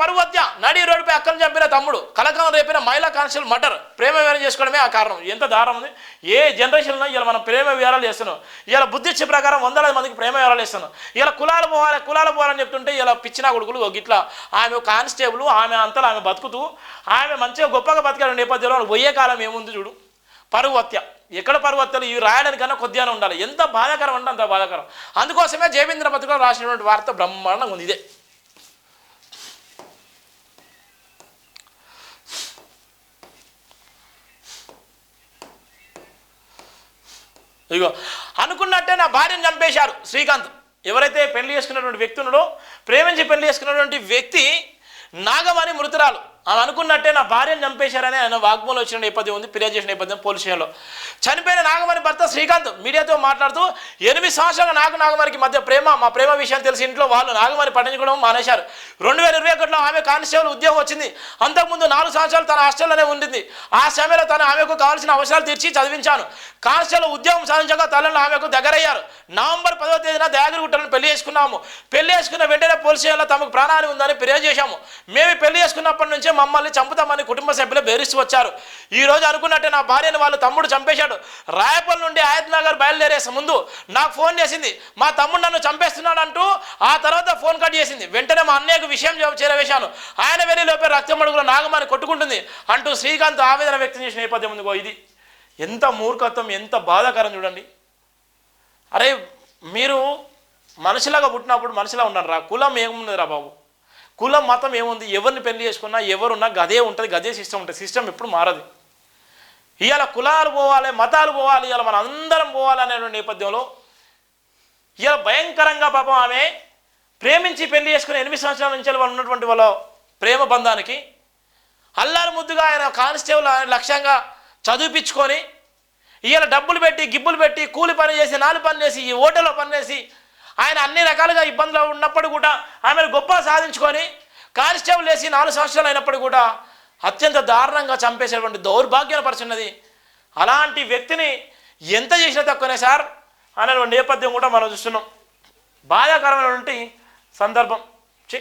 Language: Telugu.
పరువు నడి రోడ్డుపై అక్కను చంపిన తమ్ముడు కలకలం రేపిన మహిళా కానిస్టేబుల్ మటర్ ప్రేమ వేరం చేసుకోవడమే ఆ కారణం. ఎంత దారం ఉంది ఏ జనరేషన్లో ఇలా మనం ప్రేమ వివరాలు చేస్తున్నాం? ఇలా బుద్ధి ప్రకారం వందల మందికి ప్రేమ వివరాలు చేస్తున్నాం. ఇలా కులాలు పోవాలి కులాలు పోవాలని చెప్తుంటే ఇలా పిచ్చిన కొడుకులు ఒక ఆమె ఒక కానిస్టేబుల్ ఆమె అంతలో ఆమె బతుకుతూ ఆమె మంచిగా గొప్పగా బతికాడు నేపథ్యంలో పోయే కాలం ఏముంది చూడు? పరువత్య. ఎక్కడ పర్వతాలు ఇవి రాయడానికన్నా కొద్దిగానే ఉండాలి. ఎంత బాధాకరం అంటే అంత బాధాకరం. అందుకోసమే జయవేంద్ర పత్రికలో రాసినటువంటి వార్త బ్రహ్మాండంగా ఉంది. ఇదే. ఇగో అనుకున్నట్టే నా భార్యను చంపేశారు శ్రీకాంత్. ఎవరైతే పెళ్ళి చేసుకున్నటువంటి వ్యక్తి ఉన్నాడో ప్రేమించి పెళ్ళి చేసుకున్నటువంటి వ్యక్తి నాగమణి మృతురాలు. ఆమె అనుకున్నట్టే నా భార్యను చంపేశారని ఆయన వాగ్మూలం వచ్చిన నేపథ్యం ఉంది ఫిర్యాదు చేసిన నేపథ్యం పోలీస్ స్టేషన్లో. చనిపోయిన నాగమణి భర్త శ్రీకాంత్ మీడియాతో మాట్లాడుతూ ఎనిమిది సంవత్సరాలు నాకు నాగమణికి మధ్య ప్రేమ మా ప్రేమ విషయం తెలిసి ఇంట్లో వాళ్ళు నాగమణి పట్టించుకోవడం మానేశారు. రెండు వేల ఇరవై ఒకటిలో ఆమె కానిస్టేబుల్ ఉద్యోగం వచ్చింది. అంతకుముందు నాలుగు సంవత్సరాలు తన హాస్టల్లోనే ఉండింది. ఆ సమయంలో తను ఆమెకు కావాల్సిన అవసరాలు తీర్చి చదివించాను. కానిస్టేబుల్ ఉద్యోగం సాధించగా తల్లిని ఆమెకు దగ్గరయ్యారు. నవంబర్ పదవ తేదీన దయాగిరిగుట్టలను పెళ్ళి చేసుకున్నాము. పెళ్ళి చేసుకున్న వెంటనే పోలీస్ స్టేషన్లో తమకు ప్రాణాలు ఉందని ఫిర్యాదు చేశాము. మేము పెళ్ళి చేసుకున్నప్పటి నుంచి మమ్మల్ని చంపుతామని కుటుంబ సభ్యులు బెదిరిస్తూ వచ్చారు. ఈ రోజు అనుకున్నట్టే నా భార్యను వాళ్ళు తమ్ముడు చంపేశాడు. రాయపల్లి నుండి ఆయత్ నగర్ బయలుదేరే ముందు నాకు ఫోన్ చేసింది. మా తమ్ముడు నన్ను చంపేస్తున్నాడు అంటూ ఆ తర్వాత ఫోన్ కట్ చేసింది. వెంటనే మా అన్నయ్యకు విషయం చేరవేశాను. ఆయన వెళ్ళి లోపే రక్తం అడుగులో నాగమాని కొట్టుకుంటుంది అంటూ శ్రీకాంత్ ఆవేదన వ్యక్తం చేసిన నేపథ్యం ఉందిగో ఇది. ఎంత మూర్ఖత్వం ఎంత బాధాకరం చూడండి. అరే మీరు మనిషిలాగా పుట్టినప్పుడు మనిషిలా ఉన్నారు రా. కులం ఏమున్నది రా బాబు. కులం మతం ఏముంది? ఎవరిని పెళ్ళి చేసుకున్నా ఎవరున్నా గదే ఉంటుంది గదే సిస్టమ్ ఉంటుంది. సిస్టమ్ ఎప్పుడు మారదు. ఇవాళ కులాలు పోవాలి మతాలు పోవాలి ఇవాళ మన అందరం పోవాలి అనేటువంటి నేపథ్యంలో ఇవాళ భయంకరంగా పాపం ఆమె ప్రేమించి పెళ్ళి చేసుకుని ఎనిమిది సంవత్సరాల నుంచి వాళ్ళు ఉన్నటువంటి వాళ్ళ ప్రేమ బంధానికి అల్లారు ముద్దుగా ఆయన కానిస్టేబుల్ ఆయన లక్ష్యంగా చదివిపించుకొని ఇవాళ డబ్బులు పెట్టి గిబ్బులు పెట్టి కూలి పని చేసి నాలుగు పని చేసి ఈ హోటల్లో పని చేసి ఆయన అన్ని రకాలుగా ఇబ్బందులు ఉన్నప్పుడు కూడా ఆమెను గొప్ప సాధించుకొని కానిస్టేబుల్ వేసి నాలుగు సంవత్సరాలు అయినప్పుడు కూడా అత్యంత దారుణంగా చంపేసేటువంటి దౌర్భాగ్యం పరిచున్నది అలాంటి వ్యక్తిని ఎంత చేసినా తక్కువనే సార్ అనే నేపథ్యం కూడా మనం చూస్తున్నాం. బాధాకరమైనటువంటి సందర్భం. చి